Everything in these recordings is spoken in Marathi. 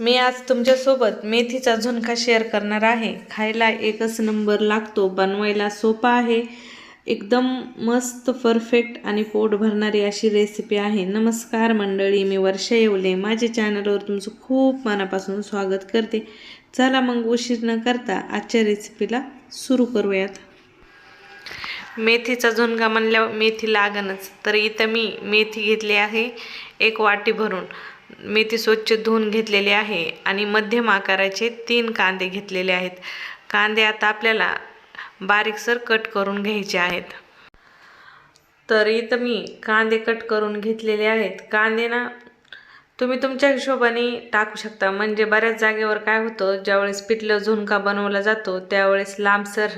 मी आज तुमच्यासोबत मेथीचा झुणका शेअर करणार आहे. खायला एकच नंबर लागतो बनवायला सोपा आहे. एकदम मस्त परफेक्ट आणि पोट भरणारी अशी रेसिपी आहे. नमस्कार मंडळी मी वर्षा येवले. माझ्या चॅनलवर तुमचं खूप मनापासून स्वागत करते. चला मग उशीर न करता आजच्या रेसिपीला सुरू करूयात. मेथीचा झुणका म्हणल्यावर मेथी लागणच. तर इथं मी मेथी घेतली आहे एक वाटी भरून. मी ती स्वच्छ धुवून घेतलेली आहे आणि मध्यम आकाराचे तीन कांदे घेतलेले आहेत. कांदे आता आपल्याला बारीकसर कट करून घ्यायचे आहेत. तर इथं मी कांदे कट करून घेतलेले आहेत. कांदे ना तुम्ही तुमच्या हिशोबाने टाकू शकता. म्हणजे बऱ्याच जागेवर काय होतं ज्यावेळेस पिठलं झुणका बनवला जातो त्यावेळेस लांबसर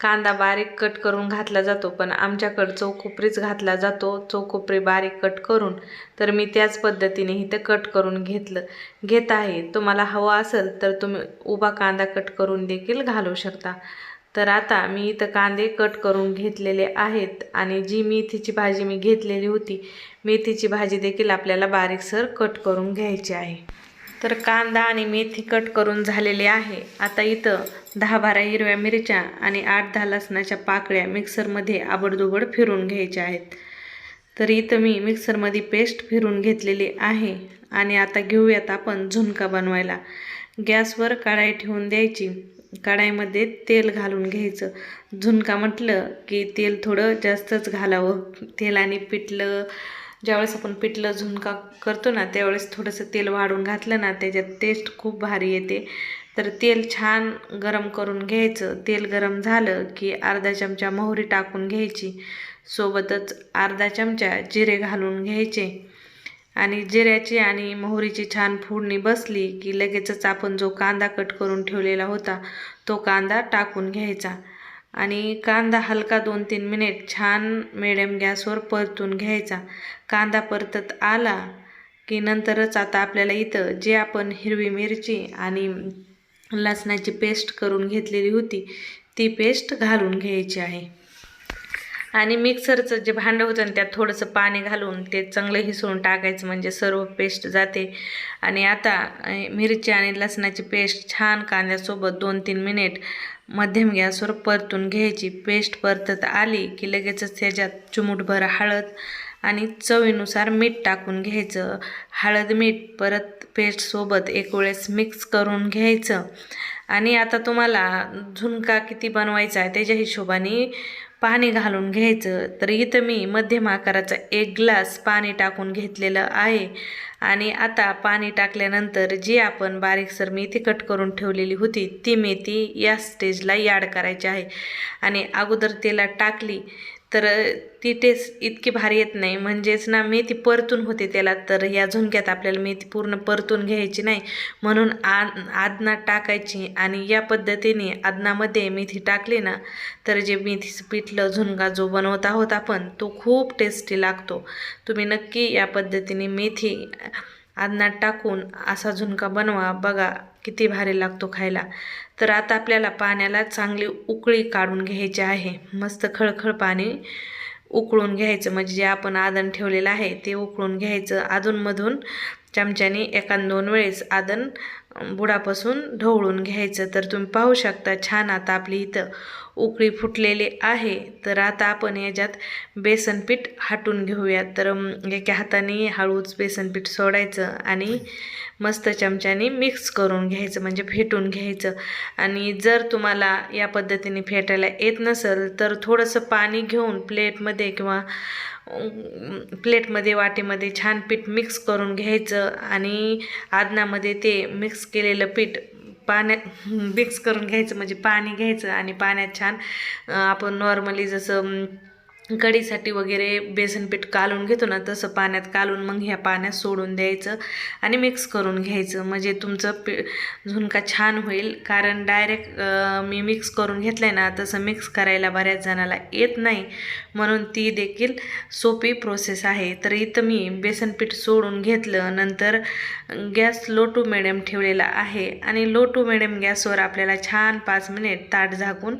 कांदा बारीक कट करून घातला जातो. पण आमच्याकडं चौकोपरीच घातला जातो. चौकोपरी बारीक कट करून तर मी त्याच पद्धतीने इथं कट करून घेतलं. घेत आहे. तुम्हाला हवा असेल तर तुम्ही उभा कांदा कट करून देखील घालू शकता. तर आता मी इथं कांदे कट करून घेतलेले आहेत आणि जी मेथीची भाजी मी घेतलेली होती मेथीची भाजी देखील आपल्याला बारीकसर कट करून घ्यायची आहे. तर कांदा आणि मेथी कट करून झालेली आहे. आता इथं दहा बारा हिरव्या मिरच्या आणि आठ दहा लसणाच्या पाकळ्या मिक्सरमध्ये आबडदुबड फिरून घ्यायच्या आहेत. तर इथं मी मिक्सरमध्ये पेस्ट फिरून घेतलेली आहे आणि आता घेऊयात आपण झुणका बनवायला. गॅसवर कढाई ठेवून द्यायची. कढाईमध्ये तेल घालून घ्यायचं. झुणका म्हटलं की तेल थोडं जास्तच घालावं. तेलाने पिठलं ज्यावेळेस आपण पिठलं झुणका करतो ना त्यावेळेस थोडंसं तेल वाढून घातलं ना त्याच्यात टेस्ट खूप भारी येते. तर तेल छान गरम करून घ्यायचं. तेल गरम झालं की अर्धा चमचा मोहरी टाकून घ्यायची. सोबतच अर्धा चमचा जिरे घालून घ्यायचे. आणि जिऱ्याची आणि मोहरीची छान फोडणी बसली की लगेचच आपण जो कांदा कट करून ठेवलेला होता तो कांदा टाकून घ्यायचा. आणि कांदा हलका दोन तीन मिनिट छान मिडियम गॅसवर परतून घ्यायचा. कांदा परतत आला की नंतरच आता आपल्याला इथं जे आपण हिरवी मिरची आणि लसणाची पेस्ट करून घेतलेली होती ती पेस्ट घालून घ्यायची आहे. आणि मिक्सरचं जे भांडं होतं ना त्यात थोडंसं पाणी घालून ते चांगलं हिसळून टाकायचं म्हणजे सर्व पेस्ट जाते. आणि आता मिरची आणि लसणाची पेस्ट छान कांद्यासोबत दोन तीन मिनिट मध्यम गॅसवर परतून घ्यायची. पेस्ट परतत आली की लगेचच त्याच्यात चुमूटभर हळद आणि चवीनुसार मीठ टाकून घ्यायचं. हळद मीठ परत पेस्टसोबत एक वेळेस मिक्स करून घ्यायचं. आणि आता तुम्हाला झुणका किती बनवायचा आहे त्याच्या हिशोबाने पाणी घालून घ्यायचं. तर इथं मी मध्यम आकाराचा एक ग्लास पाणी टाकून घेतलेलं आहे. आणि आता पाणी टाकल्यानंतर जी आपण बारीकसर मेथी कट करून ठेवलेली होती ती मेथी या स्टेजला याड करायची आहे. आणि अगोदर तेला टाकली तर ती टेस्ट इतकी भारी येत नाही. म्हणजेच ना मेथी परतून होते त्याला. तर या झुणक्यात आपल्याला मेथी पूर्ण परतून घ्यायची नाही. म्हणून आ आदनात टाकायची आणि या पद्धतीने आदनामध्ये मेथी टाकली ना तर जे मेथीचं पिठलं झुणका जो बनवत आहोत आपण तो खूप टेस्टी लागतो. तुम्ही नक्की या पद्धतीने मेथी आदनात टाकून असा झुणका बनवा बघा किती भारी लागतो खायला. तर आता आपल्याला पाण्याला चांगली उकळी काढून घ्यायची आहे. मस्त खळखळ पाणी उकळून घ्यायचं. म्हणजे जे आपण आदन ठेवलेलं आहे ते उकळून घ्यायचं. अधूनमधून चमच्याने एकान दोन वेळेस आदन बुडापासून ढवळून घ्यायचं. तर तुम्ही पाहू शकता छान आता आपली इथं उकळी फुटलेली आहे. तर आता आपण याच्यात बेसनपीठ हाटून घेऊया तर एका हाताने हळूच बेसनपीठ सोडायचं आणि मस्त चमच्याने मिक्स करून घ्यायचं म्हणजे फेटून घ्यायचं. आणि जर तुम्हाला या पद्धतीने फेटायला येत नसेल तर थोडंसं पाणी घेऊन प्लेटमध्ये किंवा प्लेटमध्ये वाटीमध्ये छान पीठ मिक्स करून घ्यायचं आणि आदनामध्ये ते मिक्स केलेलं पीठ पाण्यात मिक्स करून घ्यायचं म्हणजे पाणी घ्यायचं आणि पाण्यात छान आपण नॉर्मली जसं कढीसाठी वगैरे बेसनपीठ कालून घेतो ना तसं पाण्यात कालून मग ह्या पाण्यात सोडून द्यायचं आणि मिक्स करून घ्यायचं. म्हणजे तुमचं पी झुणका छान होईल. कारण डायरेक्ट मी मिक्स करून घेतलं आहे ना तसं मिक्स करायला बऱ्याच जणाला येत नाही. म्हणून ती देखील सोपी प्रोसेस आहे. तर इथं मी बेसनपीठ सोडून घेतलं. नंतर गॅस लो टू मिडियम ठेवलेला आहे. आणि लो टू मिडियम गॅसवर आपल्याला छान पाच मिनिट ताट झाकून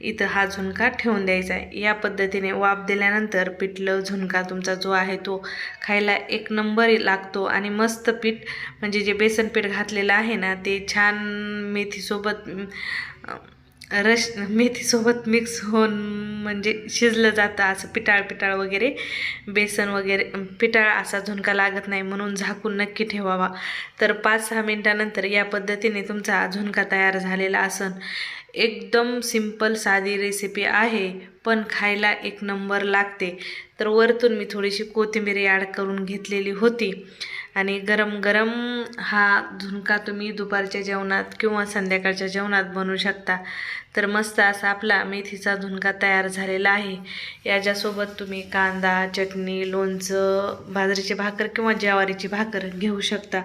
इथं हा झुणका ठेवून द्यायचा आहे. या पद्धतीने वाफ दिल्यानंतर पिठलं झुणका तुमचा जो आहे तो खायला एक नंबर लागतो आणि मस्त पीठ म्हणजे जे बेसन पीठ घातलेलं आहे ना ते छान मेथीसोबत रश मेथीसोबत मिक्स होऊन म्हणजे शिजलं जातं असं पिटाळ पिटाळ वगैरे. बेसन वगैरे पिटाळ असा झुणका लागत नाही म्हणून झाकून नक्की ठेवावा. तर पाच सहा मिनटानंतर या पद्धतीने तुमचा झुणका तयार झालेला असन. एकदम सिंपल साधी रेसिपी आहे पण खायला एक नंबर लागते. तर वरतून मी थोडीशी कोथिंबीर ॲड करून घेतलेली होती. आणि गरम गरम हा झुणका तुम्ही दुपारच्या जेवणात किंवा संध्याकाळच्या जेवणात बनवू शकता. तर मस्त असा आपला मेथीचा झुणका तयार झालेला आहे. याच्यासोबत तुम्ही कांदा चटणी लोणचं बाजरीची भाकर किंवा ज्वारीची भाकर घेऊ शकता.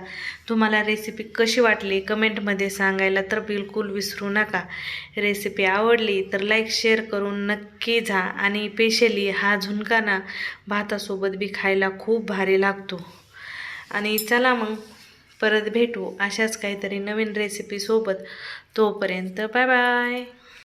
तुम्हाला रेसिपी कशी वाटली कमेंटमध्ये सांगायला तर बिलकुल विसरू नका. रेसिपी आवडली तर लाईक शेअर करून नक्की जा आणि स्पेशली हा झुणका ना भातासोबत बी खायला खूप भारी लागतो. आणि चला मग परत भेटू अशाच काहीतरी नवीन रेसिपीसोबत तोपर्यंत बाय बाय